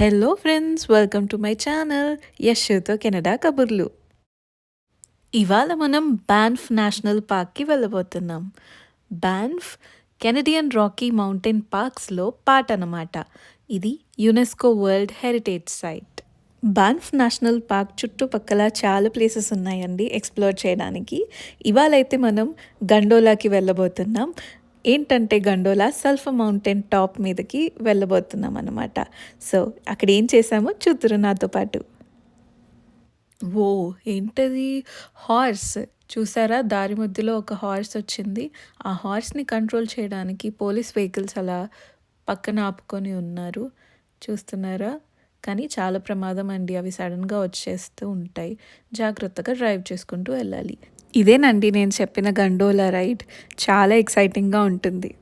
Hello friends welcome to my channel యశ్తో Canada కబుర్లు ఇవాళ మనం బ్యాన్ఫ్ నేషనల్ పార్క్కి వెళ్ళబోతున్నాం. బ్యాన్ఫ్ కెనడియన్ రాకీ మౌంటైన్ పార్క్స్లో పార్ట్ అన్నమాట. ఇది UNESCO world heritage site Banff national park చుట్టుపక్కల చాలా ప్లేసెస్ ఉన్నాయండి ఎక్స్ప్లోర్ చేయడానికి. ఇవాళైతే మనం గండోలాకి వెళ్ళబోతున్నాం. ఏంటంటే గండోలా సల్ఫ్ మౌంటైన్ టాప్ మీదకి వెళ్ళబోతున్నాం అనమాట సో అక్కడ ఏం చేసామో చూతురు నాతో పాటు. ఓ ఏంటది? హార్స్. చూసారా? దారి మధ్యలో ఒక హార్స్ వచ్చింది. ఆ హార్స్ని కంట్రోల్ చేయడానికి పోలీస్ వెహికల్స్ అలా పక్కన ఆపుకొని ఉన్నారు. చూస్తున్నారా? కానీ చాలా ప్రమాదం అండి. అవి సడన్గా వచ్చేస్తూ ఉంటాయి. జాగ్రత్తగా డ్రైవ్ చేసుకుంటూ వెళ్ళాలి. ఇదేనండి నేను చెప్పిన గండోలా రైడ్. చాలా ఎక్సైటింగ్గా ఉంటుంది.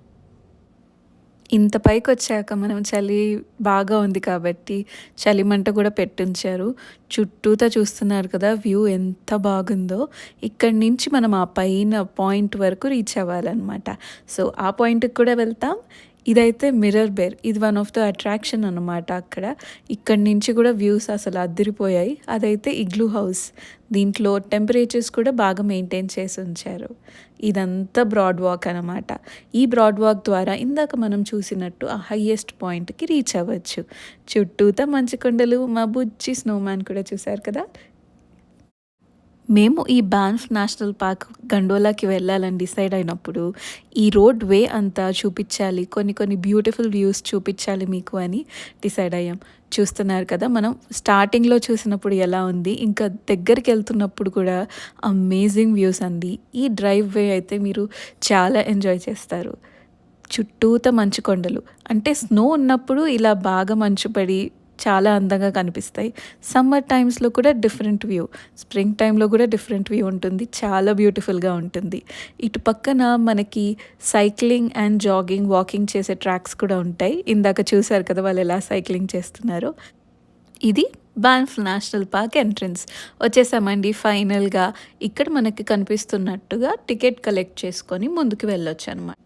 ఇంత పైకి వచ్చాక మనం చలి బాగా ఉంది కాబట్టి చలిమంట కూడా పెట్టించారు. చుట్టూతా చూస్తున్నారు కదా వ్యూ ఎంత బాగుందో. ఇక్కడి నుంచి మనం ఆ పైన పాయింట్ వరకు రీచ్ అవ్వాలన్నమాట. సో ఆ పాయింట్కి కూడా వెళ్తాం. ఇదైతే మిర్రర్ బేర్. ఇది వన్ ఆఫ్ ద అట్రాక్షన్ అనమాట అక్కడ. ఇక్కడి నుంచి కూడా వ్యూస్ అసలు అద్దరిపోయాయి. అదైతే ఇగ్లూ హౌస్ దీంట్లో టెంపరేచర్స్ కూడా బాగా మెయింటైన్ చేసి ఉంచారు. ఇదంతా బ్రాడ్ వాక్ అనమాట ఈ బ్రాడ్ వాక్ ద్వారా ఇందాక మనం చూసినట్టు ఆ హయ్యెస్ట్ పాయింట్కి రీచ్ అవ్వచ్చు. చుట్టూతా మంచు కొండలు మా బుజ్జి స్నోమ్యాన్ కూడా చూశారు కదా? మేము ఈ బాన్ఫ్ నేషనల్ పార్క్ గండోలాకి వెళ్ళాలని డిసైడ్ అయినప్పుడు ఈ రోడ్ వే అంతా చూపించాలి కొన్ని కొన్ని బ్యూటిఫుల్ వ్యూస్ చూపించాలి మీకు అని డిసైడ్ అయ్యాం. చూస్తున్నారు కదా మనం స్టార్టింగ్లో చూసినప్పుడు ఎలా ఉంది ఇంకా దగ్గరికి వెళ్తున్నప్పుడు కూడా అమేజింగ్ వ్యూస్ అండి ఈ డ్రైవ్ వే అయితే మీరు చాలా ఎంజాయ్ చేస్తారు. చుట్టూత మంచు కొండలు అంటే స్నో ఉన్నప్పుడు ఇలా బాగా మంచు పడి చాలా అందంగా కనిపిస్తాయి. సమ్మర్ టైమ్స్లో కూడా డిఫరెంట్ వ్యూ స్ప్రింగ్ టైంలో కూడా డిఫరెంట్ వ్యూ ఉంటుంది. చాలా బ్యూటిఫుల్గా ఉంటుంది. ఇటు పక్కన మనకి సైక్లింగ్ అండ్ జాగింగ్ వాకింగ్ చేసే ట్రాక్స్ కూడా ఉంటాయి. ఇందాక చూసారు కదా వాళ్ళు ఎలా సైక్లింగ్ చేస్తున్నారో. ఇది బాన్ఫ్ నేషనల్ పార్క్ ఎంట్రన్స్. వచ్చేసామండి ఫైనల్గా. ఇక్కడ మనకి కనిపిస్తున్నట్టుగా టికెట్ కలెక్ట్ చేసుకొని ముందుకు వెళ్ళొచ్చు అనమాట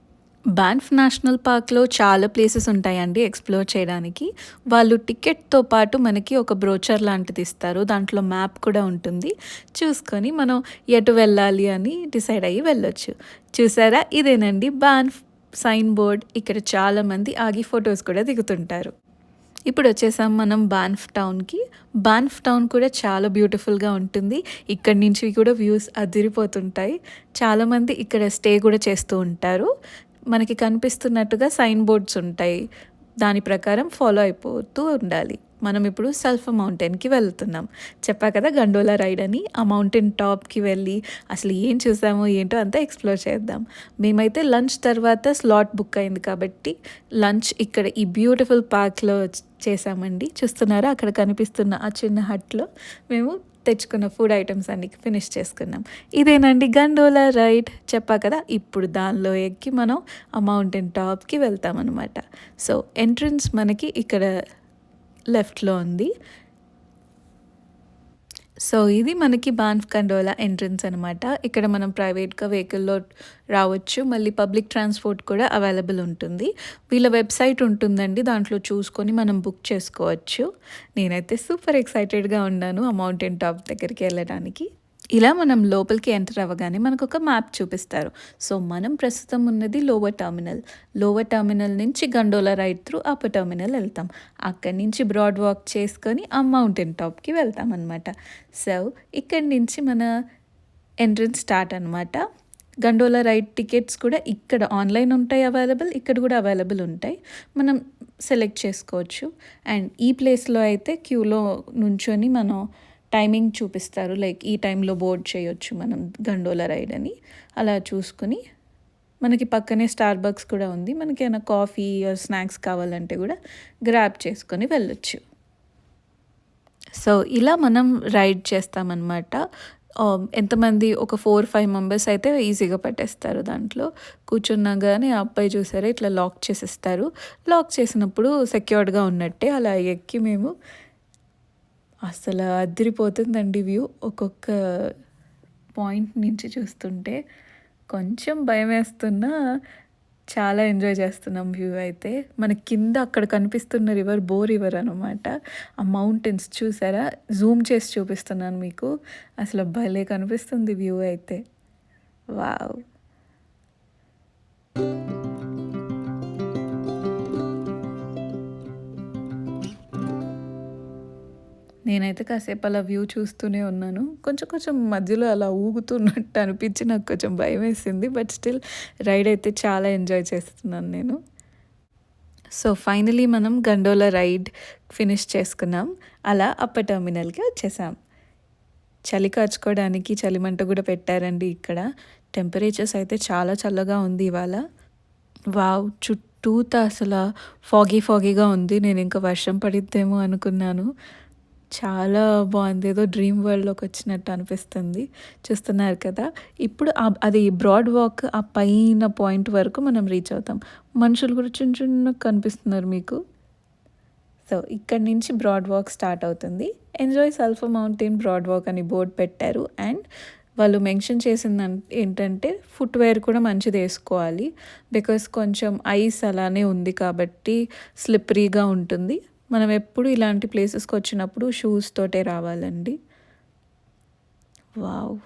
బాన్ఫ్ నేషనల్ పార్క్లో చాలా ప్లేసెస్ ఉంటాయండి ఎక్స్ప్లోర్ చేయడానికి. వాళ్ళు టికెట్తో పాటు మనకి ఒక బ్రోచర్ లాంటిది ఇస్తారు. దాంట్లో మ్యాప్ కూడా ఉంటుంది. చూసుకొని మనం ఎటు వెళ్ళాలి అని డిసైడ్ అయ్యి వెళ్ళొచ్చు. చూసారా? ఇదేనండి బాన్ఫ్ సైన్ బోర్డ్ ఇక్కడ చాలామంది ఆగి ఫొటోస్ కూడా దిగుతుంటారు. ఇప్పుడు వచ్చేసాం మనం బాన్ఫ్ టౌన్కి బాన్ఫ్ టౌన్ కూడా చాలా బ్యూటిఫుల్గా ఉంటుంది. ఇక్కడి నుంచి కూడా వ్యూస్ అదిరిపోతుంటాయి. చాలామంది ఇక్కడ స్టే కూడా చేస్తూ ఉంటారు. మనకి కనిపిస్తున్నట్టుగా సైన్ బోర్డ్స్ ఉంటాయి. దాని ప్రకారం ఫాలో అయిపోతూ ఉండాలి. మనం ఇప్పుడు సెల్ఫ్ మౌంటైన్కి వెళ్తున్నాం. చెప్పా కదా గండోలా రైడ్ అని ఆ మౌంటైన్ టాప్కి వెళ్ళి అసలు ఏం చూసామో ఏంటో అంతా ఎక్స్ప్లోర్ చేద్దాం. మేమైతే లంచ్ తర్వాత స్లాట్ బుక్ అయింది కాబట్టి లంచ్ ఇక్కడ ఈ బ్యూటిఫుల్ పార్క్లో చేసామండి. చూస్తున్నారా? అక్కడ కనిపిస్తున్న ఆ చిన్న హట్లో మేము తెచ్చుకున్న ఫుడ్ ఐటమ్స్ అన్ని ఫినిష్ చేసుకున్నాం. ఇదేనండి గండోలా రైడ్. చెప్పా కదా ఇప్పుడు దానిలో ఎక్కి మనం ఆ మౌంటైన్ టాప్కి వెళ్తామన్నమాట. సో ఎంట్రన్స్ మనకి ఇక్కడ లెఫ్ట్లో ఉంది. సో ఇది మనకి బాన్ఫ్ కండోలా ఎంట్రన్స్ అనమాట ఇక్కడ మనం ప్రైవేట్గా వెహికల్లో రావచ్చు. మళ్ళీ పబ్లిక్ ట్రాన్స్పోర్ట్ కూడా అవైలబుల్ ఉంటుంది. వీళ్ళ వెబ్సైట్ ఉంటుందండి. దాంట్లో చూసుకొని మనం బుక్ చేసుకోవచ్చు. నేనైతే సూపర్ ఎక్సైటెడ్గా ఉన్నాను ఆ మౌంటైన్ టాప్ దగ్గరికి వెళ్ళడానికి. ఇలా మనం లోపలికి ఎంటర్ అవ్వగానే మనకు ఒక మ్యాప్ చూపిస్తారు. సో మనం ప్రస్తుతం ఉన్నది లోవర్ టర్మినల్. లోవర్ టర్మినల్ నుంచి gondola ride through upper terminal వెళ్తాం. అక్కడి నుంచి బ్రాడ్ వాక్ చేసుకొని ఆ మౌంటైన్ టాప్కి వెళ్తాం అనమాట సో ఇక్కడి నుంచి మన ఎంట్రన్స్ స్టార్ట్ అనమాట గండోలా రైడ్ టికెట్స్ కూడా ఇక్కడ ఆన్లైన్ ఉంటాయి అవైలబుల్ ఇక్కడ కూడా అవైలబుల్ ఉంటాయి. మనం సెలెక్ట్ చేసుకోవచ్చు. అండ్ ఈ ప్లేస్లో అయితే క్యూలో నుంచొని మనం టైమింగ్ చూపిస్తారు. లైక్ ఈ టైంలో బోర్డ్ చేయొచ్చు మనం గండోలా రైడ్ అని. అలా చూసుకుని మనకి పక్కనే స్టార్ బక్స్ కూడా ఉంది. మనకి ఏమైనా కాఫీ స్నాక్స్ కావాలంటే కూడా గ్రాప్ చేసుకొని వెళ్ళొచ్చు. సో ఇలా మనం రైడ్ చేస్తామన్నమాట. ఎంతమంది ఒక ఫోర్ ఫైవ్ మెంబర్స్ అయితే ఈజీగా పట్టేస్తారు దాంట్లో. కూర్చున్నాగానే ఆ అబ్బాయి చూసారా ఇట్లా లాక్ చేసేస్తారు. లాక్ చేసినప్పుడు సెక్యూర్డ్గా ఉన్నట్టే అలా ఎక్కి మేము అసలు అదిరిపోతుందండి వ్యూ. ఒక్కొక్క పాయింట్ నుంచి చూస్తుంటే కొంచెం భయం వేస్తున్నా చాలా ఎంజాయ్ చేస్తున్నాం వ్యూ అయితే. మన కింద అక్కడ కనిపిస్తున్న రివర్ బో రివర్ అనమాట ఆ మౌంటైన్స్ చూసారా? జూమ్ చేసి చూపిస్తున్నాను మీకు. అసలు భలే కనిపిస్తుంది వ్యూ అయితే. వావ్. నేనైతే కాసేపు అలా వ్యూ చూస్తూనే ఉన్నాను. కొంచెం కొంచెం మధ్యలో అలా ఊగుతున్నట్టు అనిపించి నాకు కొంచెం భయం వేసింది. బట్ స్టిల్ రైడ్ అయితే చాలా ఎంజాయ్ చేస్తున్నాను నేను. సో ఫైనలీ మనం గండోలా రైడ్ ఫినిష్ చేసుకున్నాం. అలా అప్ప టెర్మినల్కి వచ్చేసాం. చలి కాచుకోవడానికి చలిమంట కూడా పెట్టారండి ఇక్కడ. టెంపరేచర్స్ అయితే చాలా చల్లగా ఉంది ఇవాళ. వావ్! చుట్టూత అసలు ఫాగీ ఫాగీగా ఉంది. నేను ఇంకా వర్షం పడిద్దేమో అనుకున్నాను. చాలా బాగుంది. ఏదో డ్రీమ్ వరల్డ్లోకి వచ్చినట్టు అనిపిస్తుంది. చూస్తున్నారు కదా? ఇప్పుడు అది బ్రాడ్ వాక్ ఆ పైన పాయింట్ వరకు మనం రీచ్ అవుతాం. మనుషులు కూడా చిన్న చిన్న కనిపిస్తున్నారు మీకు. సో ఇక్కడ నుంచి బ్రాడ్ వాక్ స్టార్ట్ అవుతుంది. Enjoy sulphur mountain boardwalk అని బోర్డు పెట్టారు. అండ్ వాళ్ళు మెన్షన్ చేసింది ఏంటంటే ఫుట్వేర్ కూడా మంచిది వేసుకోవాలి. బికాస్ కొంచెం ఐస్ అలానే ఉంది కాబట్టి స్లిప్పరీగా ఉంటుంది. మనం ఎప్పుడు ఇలాంటి ప్లేసెస్కి వచ్చినప్పుడు షూస్ తోటే రావాలండి. వావ్!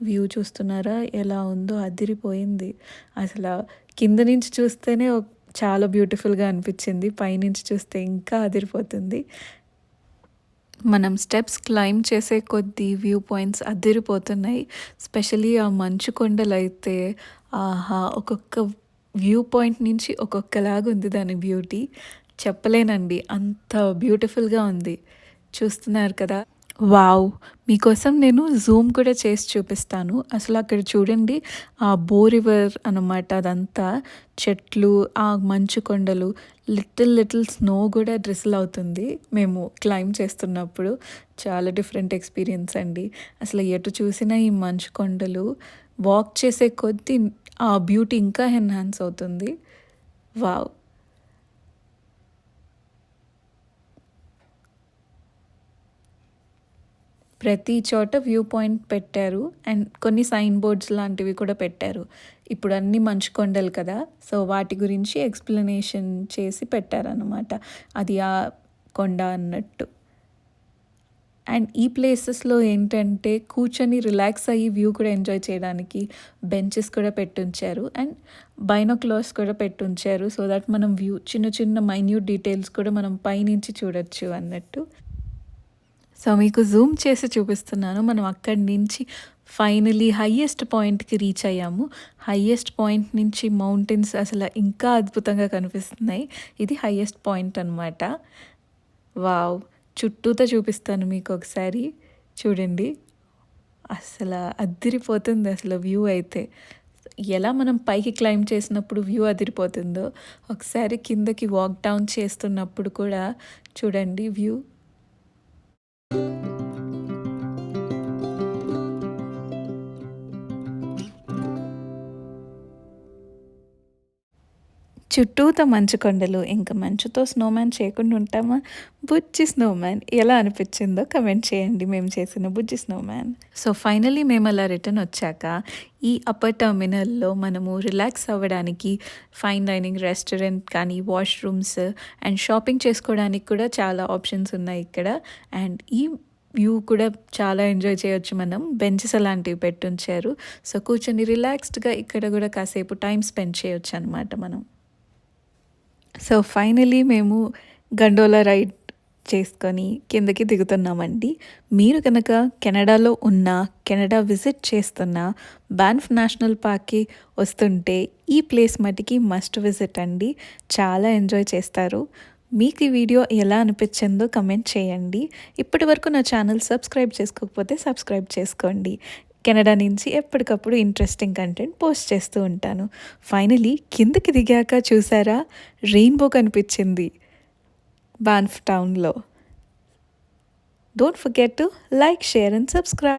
వ్యూ చూస్తున్నారా? ఎలా ఉందో అదిరిపోయింది. అసలు కింద నుంచి చూస్తేనే చాలా బ్యూటిఫుల్గా అనిపించింది. పైనుంచి చూస్తే ఇంకా అదిరిపోతుంది. మనం స్టెప్స్ క్లైమ్ చేసే కొద్దీ వ్యూ పాయింట్స్ అదిరిపోతున్నాయి. స్పెషలీ ఆ మంచు కొండలు అయితే ఆహా! ఒక్కొక్క వ్యూ పాయింట్ నుంచి ఒక్కొక్కలాగా ఉంది దాని బ్యూటీ చెప్పలేనండి. అంత బ్యూటిఫుల్గా ఉంది. చూస్తున్నారు కదా. వావ్! మీకోసం నేను జూమ్ కూడా చేసి చూపిస్తాను. అసలు అక్కడ చూడండి ఆ బో రివర్ అనమాట అదంతా. చెట్లు ఆ మంచు కొండలు లిటిల్ లిటిల్ స్నో కూడా డ్రెస్సులు అవుతుంది మేము క్లైమ్ చేస్తున్నప్పుడు. చాలా డిఫరెంట్ ఎక్స్పీరియన్స్ అండి. అసలు ఎటు చూసినా ఈ మంచు కొండలు వాక్ చేసే కొద్దీ ఆ బ్యూటీ ఇంకా ఎన్హాన్స్ అవుతుంది. వావ్! ప్రతి చోట వ్యూ పాయింట్ పెట్టారు. అండ్ కొన్ని సైన్ బోర్డ్స్ లాంటివి కూడా పెట్టారు. ఇప్పుడు అన్ని మంచు కొండలు కదా. సో వాటి గురించి ఎక్స్ప్లెనేషన్ చేసి పెట్టారనమాట అది ఆ కొండ అన్నట్టు. అండ్ ఈ ప్లేసెస్లో ఏంటంటే కూర్చొని రిలాక్స్ అయ్యి వ్యూ కూడా ఎంజాయ్ చేయడానికి బెంచెస్ కూడా పెట్టుంచారు. అండ్ బైనోక్లోస్ కూడా పెట్టుంచారు. సో దట్ మనం వ్యూ చిన్న చిన్న మైన్యూట్ డీటెయిల్స్ కూడా మనం పైనుంచి చూడొచ్చు అన్నట్టు. సో మీకు జూమ్ చేసి చూపిస్తున్నాను. మనం అక్కడి నుంచి ఫైనలీ హయ్యెస్ట్ పాయింట్కి రీచ్ అయ్యాము. హయ్యెస్ట్ పాయింట్ నుంచి మౌంటైన్స్ అసలు ఇంకా అద్భుతంగా కనిపిస్తున్నాయి. ఇది హయ్యెస్ట్ పాయింట్ అనమాట వావ్ చుట్టూతో చూపిస్తాను మీకు ఒకసారి. చూడండి. అసలు అదిరిపోతుంది అసలు వ్యూ అయితే. ఎలా మనం పైకి క్లైమ్ చేసినప్పుడు వ్యూ అదిరిపోతుందో. ఒకసారి కిందకి వాక్ డౌన్ చేస్తున్నప్పుడు కూడా చూడండి వ్యూ Música చుట్టూత మంచు కొండలు ఇంకా మంచుతో స్నోమ్యాన్ చేయకుండా ఉంటామా? బుజ్జి స్నోమ్యాన్ ఎలా అనిపించిందో కమెంట్ చేయండి. మేము చేసిన బుజ్జి స్నోమ్యాన్ సో ఫైనలీ మేము అలా రిటర్న్ వచ్చాక ఈ అప్పర్ టర్మినల్లో మనము రిలాక్స్ అవ్వడానికి ఫైన్ డైనింగ్ రెస్టారెంట్ కానీ వాష్రూమ్స్ అండ్ షాపింగ్ చేసుకోవడానికి కూడా చాలా ఆప్షన్స్ ఉన్నాయి ఇక్కడ. అండ్ ఈ వ్యూ కూడా చాలా ఎంజాయ్ చేయొచ్చు మనం. బెంచెస్ అలాంటివి పెట్టుంచారు. సో కూర్చొని రిలాక్స్డ్గా ఇక్కడ కూడా కాసేపు టైం స్పెండ్ చేయొచ్చు అనమాట మనం. సో ఫైనలీ మేము గండోలా రైడ్ చేసుకొని కిందకి దిగుతున్నామండి. మీరు కనుక కెనడాలో ఉన్న కెనడా విజిట్ చేస్తున్న బాన్ఫ్ నేషనల్ పార్క్కి వస్తుంటే ఈ ప్లేస్ మటుకి మస్ట్ విజిట్ అండి. చాలా ఎంజాయ్ చేస్తారు. మీకు ఈ వీడియో ఎలా అనిపించిందో కమెంట్ చేయండి. ఇప్పటి వరకు నా ఛానల్ సబ్స్క్రైబ్ చేసుకోకపోతే సబ్స్క్రైబ్ చేసుకోండి. కెనడా నుంచి ఎప్పటికప్పుడు ఇంట్రెస్టింగ్ కంటెంట్ పోస్ట్ చేస్తూ ఉంటాను. ఫైనలీ కిందకి దిగాక చూసారా? రెయిన్బో కనిపించింది బాన్ఫ్ టౌన్లో don't forget to like share and subscribe